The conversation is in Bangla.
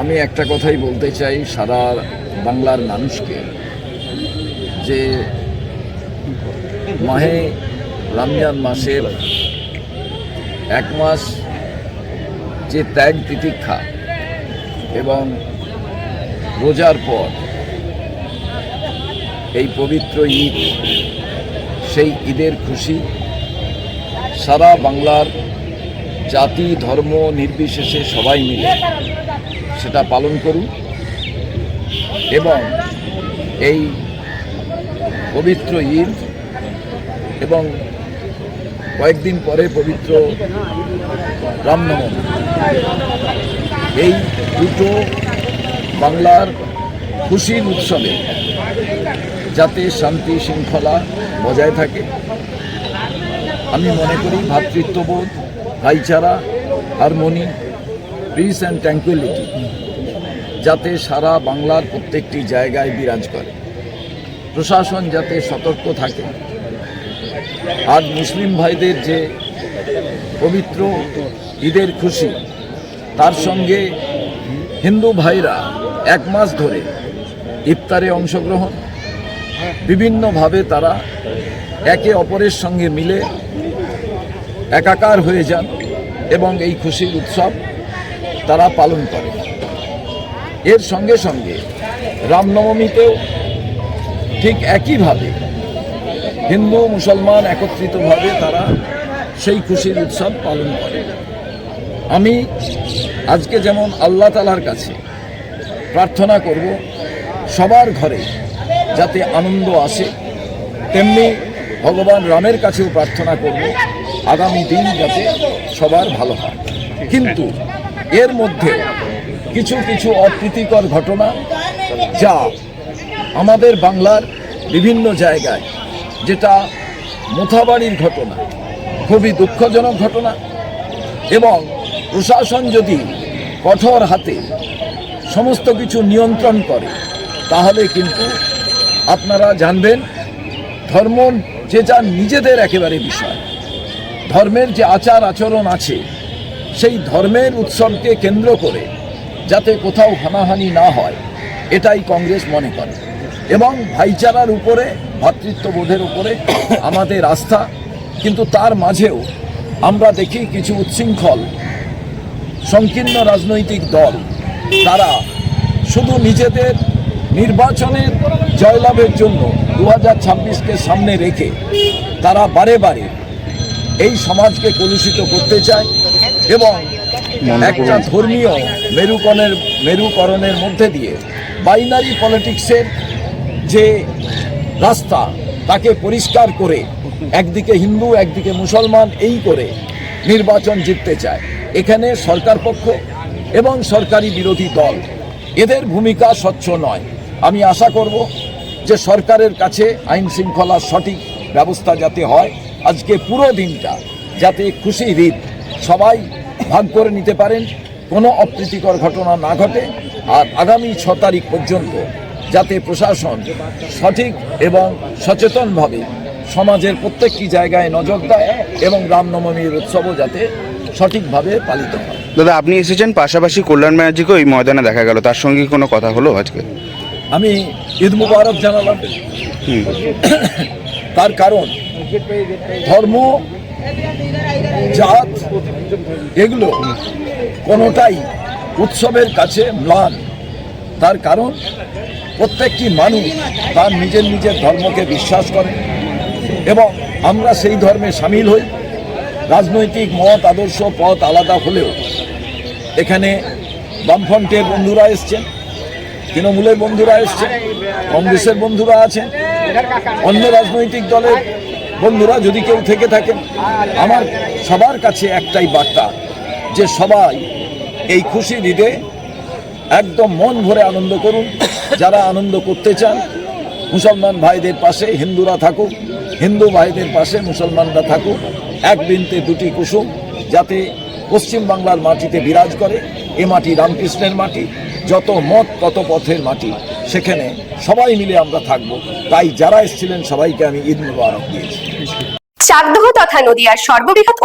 আমি একটা কথাই বলতে চাই সারা বাংলার মানুষকে যে মাহে রমজান মাসের এক মাস যে ত্যাগ তিতিক্ষা এবং রোজার পর এই পবিত্র ঈদ, সেই ঈদের খুশি সারা বাংলার জাতি, ধর্ম নির্বিশেষে সবাই মিলে সেটা পালন করুন। এবং এই পবিত্র ঈদ এবং কয়েকদিন পরে পবিত্র রামনবমী এই দুটো বাংলার খুশির উৎসবে যাতে শান্তি শৃঙ্খলা বজায় থাকে, আমি মনে করি ভ্রাতৃত্ববোধ ভাইচারা, হারমোনি পিস অ্যান্ড ট্র্যাঙ্কুইলিটি যাতে সারা বাংলার প্রত্যেকটি জায়গায় বিরাজ করে। প্রশাসন যাতে সতর্ক থাকে। আর মুসলিম ভাইদের যে পবিত্র ঈদের খুশি, তার সঙ্গে হিন্দু ভাইরা এক মাস ধরে ইফতারে অংশগ্রহণ। বিভিন্নভাবে তারা একে অপরের সঙ্গে মিলে একাকার হয়ে যান এবং এই খুশির উৎসব তারা পালন করে। এর সঙ্গে সঙ্গে রামনবমীতেও ঠিক একইভাবে হিন্দু, মুসলমান একত্রিতভাবে তারা সেই খুশির উৎসব পালন করে। আমি আজকে যেমন আল্লাহ তালার কাছে প্রার্থনা করব, সবার ঘরে যাতে আনন্দ আসে, তেমনি ভগবান রামের কাছেও প্রার্থনা করব, আগামী দিন যাতে সবার ভালো হয়। কিন্তু এর মধ্যে কিছু কিছু অপ্রীতিকর ঘটনা যা আমাদের বাংলার বিভিন্ন জায়গায় যেটা মুথাবাড়ির ঘটনা, খুবই দুঃখজনক ঘটনা এবং প্রশাসন যদি কঠোর হাতে সমস্ত কিছু নিয়ন্ত্রণ করে, তাহলে কিন্তু আপনারা জানবেন ধর্ম যে যার নিজেদের একেবারে বিষয়। ধর্মের যে আচার আচরণ আছে, সেই ধর্মের উৎসবকে কেন্দ্র করে যাতে কোথাও হানাহানি না হয়, এটাই কংগ্রেস মনে করে। এবং ভাইচারার উপরে ভ্রাতৃত্ববোধের উপরে আমাদের আস্থা, কিন্তু তার মাঝেও আমরা দেখি কিছু উচ্ছৃঙ্খল, সংকীর্ণ রাজনৈতিক দল। তারা শুধু নিজেদের নির্বাচনের জয়লাভের জন্য দু হাজার ছাব্বিশকে সামনে রেখে তারা বারে বারে এই সমাজকে কলুষিত করতে চায় এবং একটা ধর্মীয় মেরুকরণের মেরুকরণের মধ্যে দিয়ে বাইনারি পলিটিক্সের যে রাস্তা, তাকে পরিষ্কার করে একদিকে হিন্দু, একদিকে মুসলমান, এই করে নির্বাচন জিততে চায়। এখানে সরকার পক্ষ এবং সরকারি বিরোধী দল, এদের ভূমিকা স্বচ্ছ নয়। আমি আশা করব যে সরকারের কাছে আইন শৃঙ্খলার সঠিক ব্যবস্থা যাতে হয়, আজকে পুরো দিনটা যাতে খুশি ঈদ সবাই ভাগ করে নিতে পারেন কোনো অপ্রীতিকর ঘটনা না ঘটে। আর আগামী ছ তারিখ পর্যন্ত যাতে প্রশাসন সঠিক এবং সচেতনভাবে সমাজের প্রত্যেকটি জায়গায় নজর দেয় এবং রামনবমীর উৎসবও যাতে সঠিকভাবে পালিত হয়। দাদা আপনি এসেছেন পাশাপাশি কল্যাণ ব্যানার্জিকেও এই ময়দানে দেখা গেল। তার সঙ্গে কোনো কথা হলো আজকে? আমি ঈদ মুবারক জানালাম। তার কারণ ধর্ম, জাত, এগুলো কোনোটাই উৎসবের কাছে ম্লান। তার কারণ, প্রত্যেকটি মানুষ তার নিজের নিজের ধর্মকে বিশ্বাস করে এবং আমরা সেই ধর্মে সামিল হই। রাজনৈতিক মত, আদর্শ, পথ আলাদা হলেও এখানে বামফ্রন্টের বন্ধুরা এসছেন, তৃণমূলের বন্ধুরা এসছেন, কংগ্রেসের বন্ধুরা আছেন, অন্য রাজনৈতিক দলের বন্ধুরা, যদি কেউ থেকে থাকেন আমার সবার কাছে একটাই বার্তা, যে সবাই এই খুশি ঈদে একদম মন ভরে আনন্দ করুন। যারা আনন্দ করতে চান, মুসলমান ভাইদের পাশে হিন্দুরা থাকুক, হিন্দু ভাইদের পাশে মুসলমানরা থাকুক, এক বিনতে দুটি কুসুম, যাতে পশ্চিম বাংলার মাটিতে বিরাজ করে, এ মাটি রামকৃষ্ণের মাটি, যত মত তত পথের মাটি। সেখানে সবাই মিলে আমরা থাকব। তাই যারা এসেছিলেন, সবাইকে আমি ঈদ মুবারক দিয়েছি। চাকদহ তথা নদিয়ার সর্ববৃহৎ